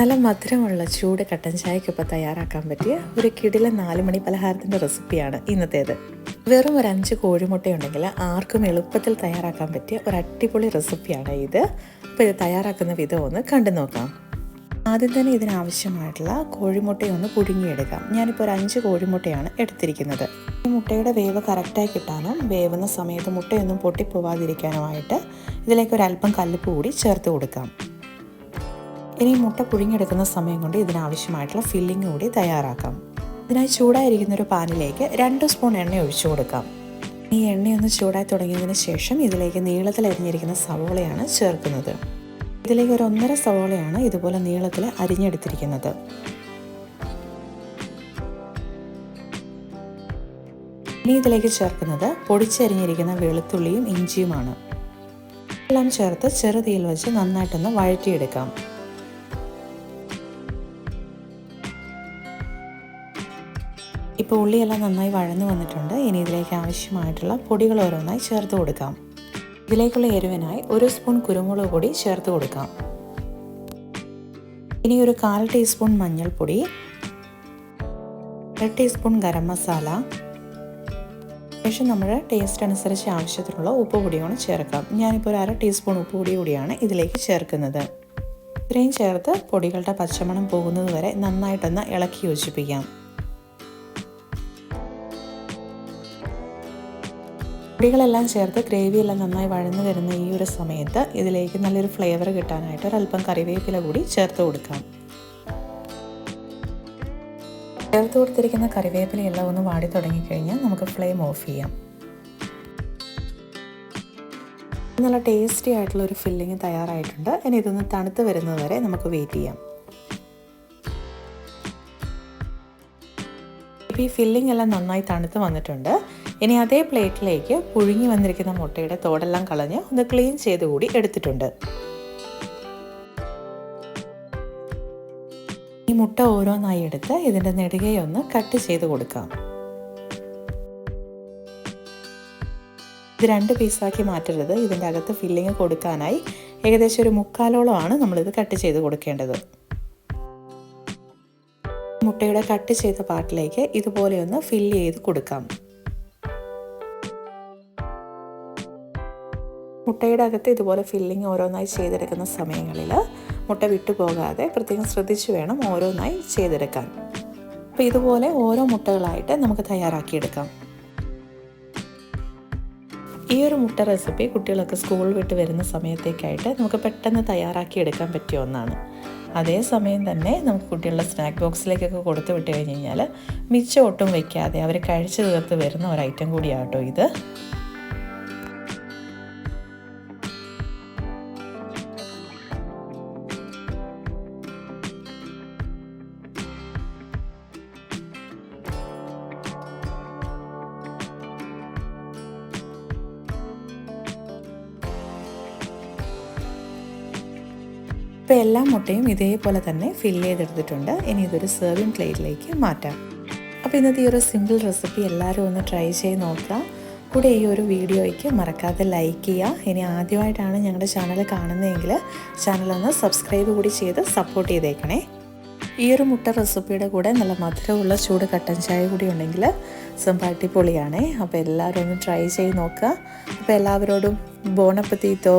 നല്ല മധുരമുള്ള ചൂട് കട്ടൻ ചായക്കൊപ്പം തയ്യാറാക്കാൻ പറ്റിയ ഒരു കിടില നാലുമണി പലഹാരത്തിന്റെ റെസിപ്പിയാണ് ഇന്നത്തേത്. വെറും ഒരു അഞ്ച് കോഴിമുട്ടയുണ്ടെങ്കിൽ ആർക്കും എളുപ്പത്തിൽ തയ്യാറാക്കാൻ പറ്റിയ ഒരു അടിപൊളി റെസിപ്പിയാണ് ഇത്. അപ്പോൾ ഇത് തയ്യാറാക്കുന്ന വിധം ഒന്ന് കണ്ടു നോക്കാം. ആദ്യം തന്നെ ഇതിനാവശ്യമായിട്ടുള്ള കോഴിമുട്ടയൊന്ന് പുഴുങ്ങിയെടുക്കാം. ഞാനിപ്പോൾ ഒരു അഞ്ച് കോഴിമുട്ടയാണ് എടുത്തിരിക്കുന്നത്. ഈ മുട്ടയുടെ വേവ് കറക്റ്റായി കിട്ടാനും വേവുന്ന സമയത്ത് മുട്ടയൊന്നും പൊട്ടിപ്പോവാതിരിക്കാനുമായിട്ട് ഇതിലേക്ക് ഒരു അല്പം കല്ലുപ്പ് കൂടി ചേർത്ത് കൊടുക്കാം. ഇനി മുട്ട പുഴുങ്ങിയെടുക്കുന്ന സമയം കൊണ്ട് ഇതിനാവശ്യമായിട്ടുള്ള ഫില്ലിംഗ് കൂടി തയ്യാറാക്കാം. ഇതിനായി ചൂടായിരിക്കുന്ന ഒരു പാനിലേക്ക് രണ്ട് സ്പൂൺ എണ്ണ ഒഴിച്ചു കൊടുക്കാം. ഈ എണ്ണയൊന്ന് ചൂടായി തുടങ്ങിയതിന് ശേഷം ഇതിലേക്ക് നീളത്തിൽ അരിഞ്ഞിരിക്കുന്ന സവോളയാണ് ചേർക്കുന്നത്. ഇതിലേക്ക് ഒരു ഒന്നര സവോളയാണ് ഇതുപോലെ നീളത്തിൽ അരിഞ്ഞെടുത്തിരിക്കുന്നത്. ഇനി ഇതിലേക്ക് ചേർക്കുന്നത് പൊടിച്ചരിഞ്ഞിരിക്കുന്ന വെളുത്തുള്ളിയും ഇഞ്ചിയുമാണ്. എല്ലാം ചേർത്ത് ചെറുതീയിൽ വെച്ച് നന്നായിട്ടൊന്ന് വഴറ്റിയെടുക്കാം. ഇപ്പോൾ ഉള്ളിയെല്ലാം നന്നായി വഴന്നു വന്നിട്ടുണ്ട്. ഇനി ഇതിലേക്ക് ആവശ്യമായിട്ടുള്ള പൊടികൾ ഓരോന്നായി ചേർത്ത് കൊടുക്കാം. ഇതിലേക്കുള്ള എരിവിനായി ഒരു സ്പൂൺ കുരുമുളക് പൊടി ചേർത്ത് കൊടുക്കാം. ഇനി ഒരു കാൽ ടീസ്പൂൺ മഞ്ഞൾപ്പൊടി അര ടീസ്പൂൺ ഗരം മസാല ശേഷം നമ്മുടെ ടേസ്റ്റ് അനുസരിച്ച് ആവശ്യത്തിനുള്ള ഉപ്പ് പൊടിയാണ് ചേർക്കാം. ഞാനിപ്പോൾ ഒരു അര ടീസ്പൂൺ ഉപ്പ് പൊടി കൂടിയാണ് ഇതിലേക്ക് ചേർക്കുന്നത്. ഇത്രയും ചേർത്ത് പൊടികളുടെ പച്ചമണം പോകുന്നത് വരെ നന്നായിട്ടൊന്ന് ഇളക്കി യോജിപ്പിക്കാം. പൊടികളെല്ലാം ചേർത്ത് ഗ്രേവി എല്ലാം നന്നായി വഴന്നു വരുന്ന ഈ ഒരു സമയത്ത് ഇതിലേക്ക് നല്ലൊരു ഫ്ലേവർ കിട്ടാനായിട്ട് ഒരല്പം കറിവേപ്പില കൂടി ചേർത്ത് കൊടുക്കാം. ചേർത്ത് കൊടുത്തിരിക്കുന്ന കറിവേപ്പിലയെല്ലാം ഒന്ന് വാടി തുടങ്ങിക്കഴിഞ്ഞാൽ നമുക്ക് ഫ്ലെയിം ഓഫ് ചെയ്യാം. നല്ല ടേസ്റ്റി ആയിട്ടുള്ള ഒരു ഫില്ലിങ് തയ്യാറായിട്ടുണ്ട്. ഇനി ഇതൊന്ന് തണുത്ത് വരുന്നത് വരെ നമുക്ക് വെയിറ്റ് ചെയ്യാം. ഇപ്പോൾ ഈ ഫില്ലിംഗ് എല്ലാം നന്നായി തണുത്ത് വന്നിട്ടുണ്ട്. ഇനി അതേ പ്ലേറ്റിലേക്ക് പുഴുങ്ങി വന്നിരിക്കുന്ന മുട്ടയുടെ തോടെല്ലാം കളഞ്ഞ് ഒന്ന് ക്ലീൻ ചെയ്ത് കൂടി എടുത്തിട്ടുണ്ട്. ഈ മുട്ട ഓരോന്നായി എടുത്ത് ഇതിന്റെ നെടുകയൊന്ന് കട്ട് ചെയ്ത് കൊടുക്കാം. ഇത് രണ്ട് പീസാക്കി മാറ്റരുത്. ഇതിന്റെ അകത്ത് ഫില്ലിങ് കൊടുക്കാനായി ഏകദേശം ഒരു മുക്കാലോളമാണ് നമ്മളിത് കട്ട് ചെയ്ത് കൊടുക്കേണ്ടത്. മുട്ടയുടെ കട്ട് ചെയ്ത പാർട്ടിലേക്ക് ഇതുപോലെ ഒന്ന് ഫില്ല് ചെയ്ത് കൊടുക്കാം. മുട്ടയുടെ അകത്ത് ഇതുപോലെ ഫില്ലിങ് ഓരോന്നായി ചെയ്തെടുക്കുന്ന സമയങ്ങളിൽ മുട്ട വിട്ടുപോകാതെ പ്രത്യേകം ശ്രദ്ധിച്ചു വേണം ഓരോന്നായി ചെയ്തെടുക്കാൻ. അപ്പോൾ ഇതുപോലെ ഓരോ മുട്ടകളായിട്ട് നമുക്ക് തയ്യാറാക്കിയെടുക്കാം. ഈ ഒരു മുട്ട റെസിപ്പി കുട്ടികളൊക്കെ സ്കൂൾ വിട്ട് വരുന്ന സമയത്തേക്കായിട്ട് നമുക്ക് പെട്ടെന്ന് തയ്യാറാക്കി എടുക്കാൻ പറ്റിയ ഒന്നാണ്. അതേസമയം തന്നെ നമുക്ക് കുട്ടികളുടെ സ്നാക്ക് ബോക്സിലേക്കൊക്കെ കൊടുത്തു വിട്ട് കഴിഞ്ഞ് കഴിഞ്ഞാൽ മിച്ചം ഒട്ടും വയ്ക്കാതെ അവർ കഴിച്ചു തീർത്ത് വരുന്ന ഒരു ഐറ്റം കൂടിയാട്ടോ ഇത്. ഇപ്പോൾ എല്ലാ മുട്ടയും ഇതേപോലെ തന്നെ ഫില്ല് ചെയ്തെടുത്തിട്ടുണ്ട്. ഇനി ഇതൊരു സെർവിങ് പ്ലേറ്റിലേക്ക് മാറ്റാം. അപ്പോൾ ഇന്നത്തെ ഈ ഒരു സിമ്പിൾ റെസിപ്പി എല്ലാവരും ഒന്ന് ട്രൈ ചെയ്ത് നോക്കുക. കൂടെ ഈ ഒരു വീഡിയോയ്ക്ക് മറക്കാതെ ലൈക്ക് ചെയ്യുക. ഇനി ആദ്യമായിട്ടാണ് ഞങ്ങളുടെ ചാനൽ കാണുന്നതെങ്കിൽ ചാനലൊന്ന് സബ്സ്ക്രൈബ് കൂടി ചെയ്ത് സപ്പോർട്ട് ചെയ്തേക്കണേ. ഈ ഒരു മുട്ട റെസിപ്പിയുടെ കൂടെ നല്ല മധുരമുള്ള ചൂട് കട്ടൻ ചായ കൂടി ഉണ്ടെങ്കിൽ സംപാട്ടിപ്പൊളിയാണേ അപ്പോൾ എല്ലാവരും ഒന്ന് ട്രൈ ചെയ്ത് നോക്കുക. അപ്പോൾ എല്ലാവരോടും ബോണപ്പത്തീത്തോ